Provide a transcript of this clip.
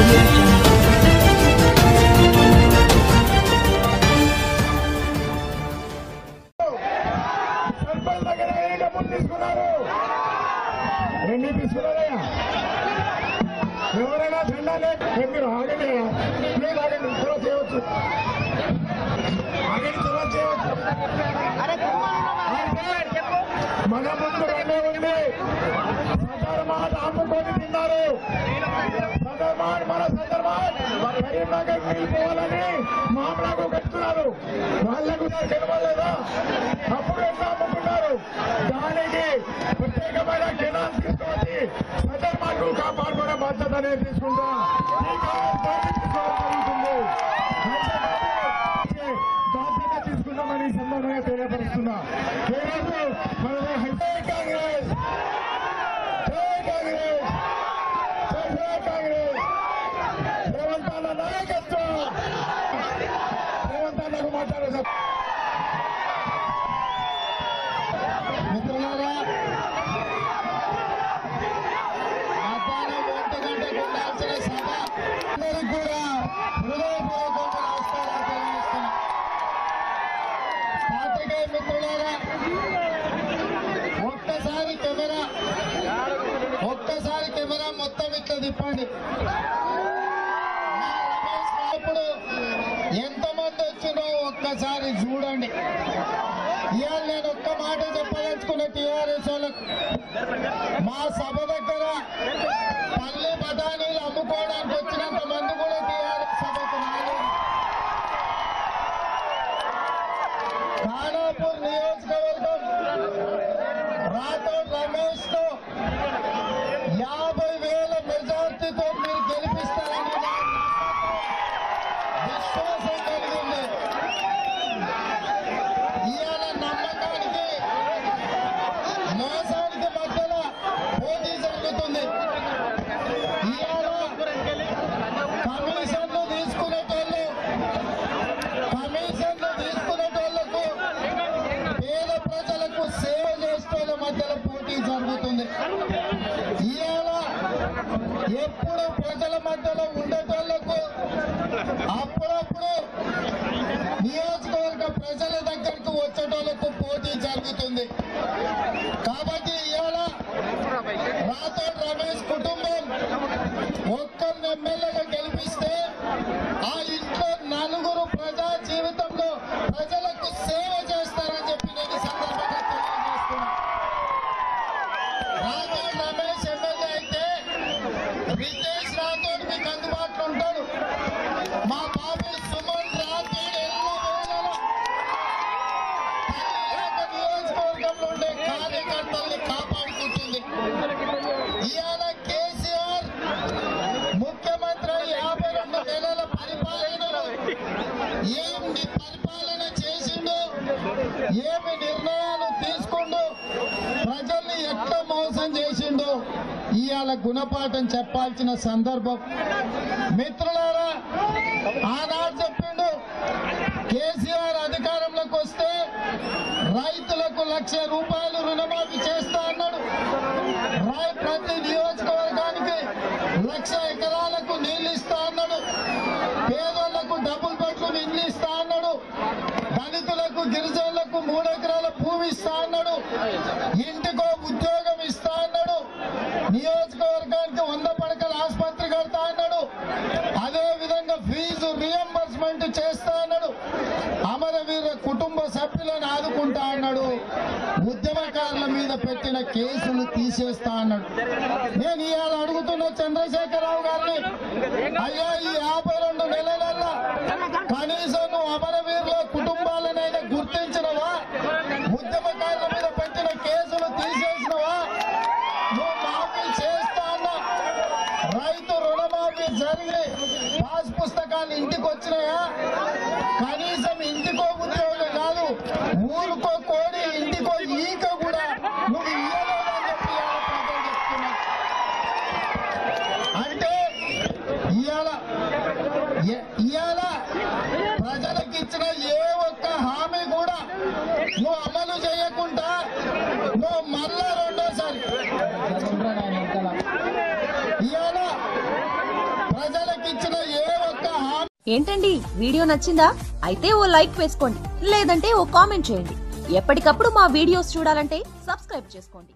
audio తీసుకున్నారు తీసుకున్నారయ్యా ఎవరైనా జెండా మీరు ఆగండి. ప్లీజ్ ఆగండి తర్వాత చేయవచ్చు ఆగండి. తర్వాత చేయవచ్చు మన ముందు రెండే ఉంది సదర్మాన్ ఆపుకొని తిన్నారు సదర్మాన్ మన సదర్మాన్ కరీంనగర్ వెళ్ళిపోవాలని మామలకు కట్టున్నారు వాళ్ళకు కనబడలేదా అప్పుడు ఎట్లా ఒక్కసారి మొత్తం ఇట్లా తిప్పండి. మా రమేష్ ఇప్పుడు ఎంతమంది వచ్చినో ఒక్కసారి చూడండి. ఇవాళ నేను ఒక్క మాట చెప్పదలుచుకున్న టీఆర్ఎస్ వాళ్ళకు మా సభ దగ్గర పల్లె బఠానీలు అమ్ముకోవడానికి వచ్చినంత మంది కూడా టీఆర్ఎస్ సభకు రాలేదు. ఇవాళ ఎప్పుడు ప్రజల మధ్యలో ఉండే రాథోడ్ రమేష్ ఎమ్మెల్యే అయితే రితేష్ రాథోడ్ మీకు ప్రజల్ని ఎట్లా మోసం చేసిండు ఇవాళ గుణపాఠం చెప్పాల్సిన సందర్భం. మిత్రులారా ఆనాడు చెప్పిండు కేసీఆర్ అధికారంలోకి వస్తే రైతులకు లక్ష రూపాయలు రుణమాఫీ చేస్తా అన్నాడు. రాయ్ ప్రతి నియోజకవర్గానికి లక్ష ఎకరాలకు నీళ్ళు ఇస్తా అన్నాడు. పేదోళ్ళకు డబుల్ బెడ్రూమ్ ఇల్లు ఇస్తా అన్నాడు. దళితులకు గిరిజనులకు మూడు ఎకరాల భూమి ఇస్తా అన్నాడు. ఇంటికో సభ్యులను ఆదుకుంటా అన్నాడు. ఉద్యమకారుల మీద పెట్టిన కేసులు తీసేస్తా అన్నాడు. నేను ఇవాళ అడుగుతున్న చంద్రశేఖరరావు గారిని అయ్యా ఈ యాభై రెండు నెలలల్లా కనీసం నువ్వు అమరవీరుల కుటుంబాలనైనా గుర్తించినవా ఉద్యమకారుల మీద పెట్టిన కేసులు తీసేసినవా నువ్వు మాఫీ చేస్తా అన్నా రైతు రుణమాఫీ జరిగి పాస్ పుస్తకాలు ఇంటికి వచ్చినాయా కనీసం ఇంటికో ఉద్యోగం కాదు ఊరుకో కోడి ఇంటికో ఈక కూడా నువ్వు ఇయ్యలేదని చెప్పి ఇవాళ ప్రజలు చెప్తున్నారు అంటే ఇవాళ ఇవాళ ప్రజలకు ఇచ్చిన ఏ ఒక్క హామీ కూడా నువ్వు అమలు చేయకుండా నువ్వు మళ్ళా రెండోసారి. ఇవాళ ప్రజలకు ఒక్క హామీ ఏంటండి? వీడియో నచ్చిందా? అయితే ఓ లైక్ వేసుకోండి. లేదంటే ఓ కామెంట్ చేయండి. ఎప్పటికప్పుడు మా వీడియోస్ చూడాలంటే సబ్స్క్రైబ్ చేసుకోండి.